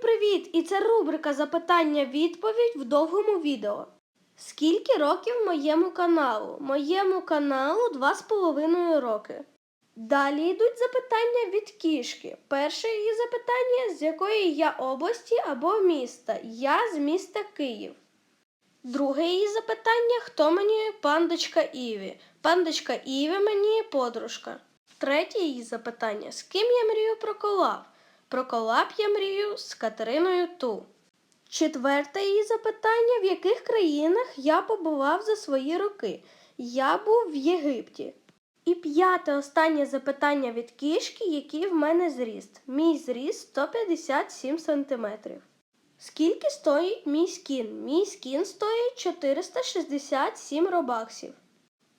привіт! І це рубрика Запитання-відповідь в довгому відео. Скільки років моєму каналу? Моєму каналу два з половиною роки. Далі йдуть запитання від кішки. Перше її запитання, з якої я області або міста. Я з міста Київ. Друге її запитання: хто мені пандочка Іві? Пандочка Іві мені подружка. Третє її запитання: з ким я мрію про колаб? Про колаб я мрію з Катериною Ту. Четверте її запитання: в яких країнах я побував за свої роки? Я був в Єгипті. І п'яте останнє запитання від кішки, який в мене зріст. Мій зріст 157 сантиметрів. Скільки стоїть мій скін? Мій скін стоїть 467 робаксів.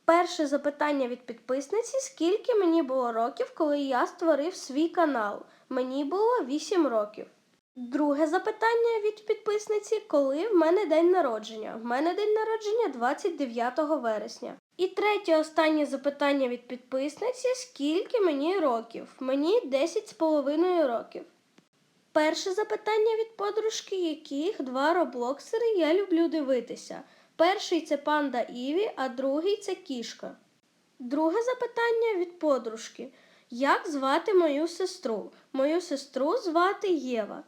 Перше запитання від підписниці: скільки мені було років, коли я створив свій канал? Мені було 8 років. Друге запитання від підписниці: коли в мене день народження? В мене день народження 29 вересня. І третє останнє запитання від підписниці: скільки мені років? Мені 10 з половиною років. Перше запитання від подружки, яких два роблоксери я люблю дивитися. Перший це панда Іві, а другий це кішка. Друге запитання від подружки. Як звати мою сестру? Мою сестру звати Єва.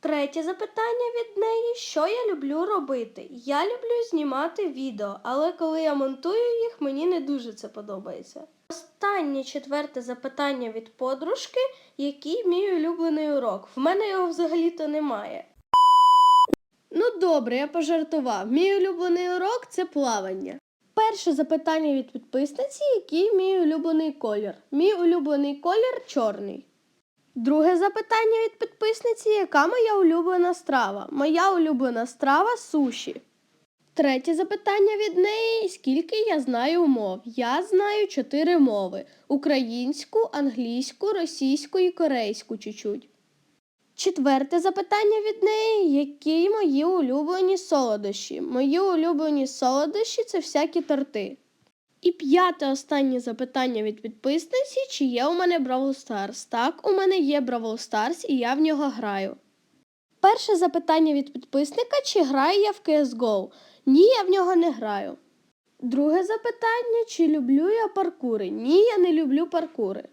Третє запитання від неї: що я люблю робити? Я люблю знімати відео, але коли я монтую їх, мені не дуже це подобається. Останнє четверте запитання від подружки, який мій улюблений урок. В мене його взагалі-то немає. Ну добре, я пожартував. Мій улюблений урок це плавання. Перше запитання від підписниці, який мій улюблений колір. Мій улюблений колір чорний. Друге запитання від підписниці, яка моя улюблена страва? Моя улюблена страва суші. Третє запитання від неї: скільки я знаю мов? Я знаю чотири мови: українську, англійську, російську і корейську чуть-чуть. Четверте запитання від неї: які мої улюблені солодощі? Мої улюблені солодощі це всякі торти. І п'яте останнє запитання від підписниці: чи є у мене Бравл Старс? Так, у мене є Бравл Старс і я в нього граю. Перше запитання від підписника: чи граю я в CSGO? Ні, я в нього не граю. Друге запитання: чи люблю я паркури? Ні, я не люблю паркури.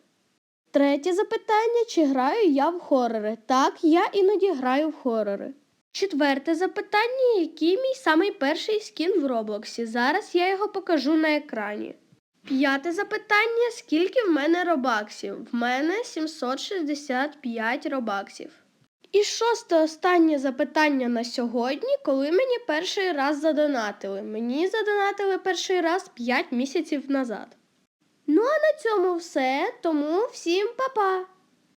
Третє запитання: чи граю я в хорори? Так, я іноді граю в хорори. Четверте запитання: який мій самий перший скін в Роблоксі? Зараз я його покажу на екрані. П'яте запитання: скільки в мене робаксів? В мене 765 робаксів. І шосте останнє запитання на сьогодні, коли мені перший раз задонатили. Мені задонатили перший раз 5 місяців назад. Ну а на цьому все. Тому всім па-па!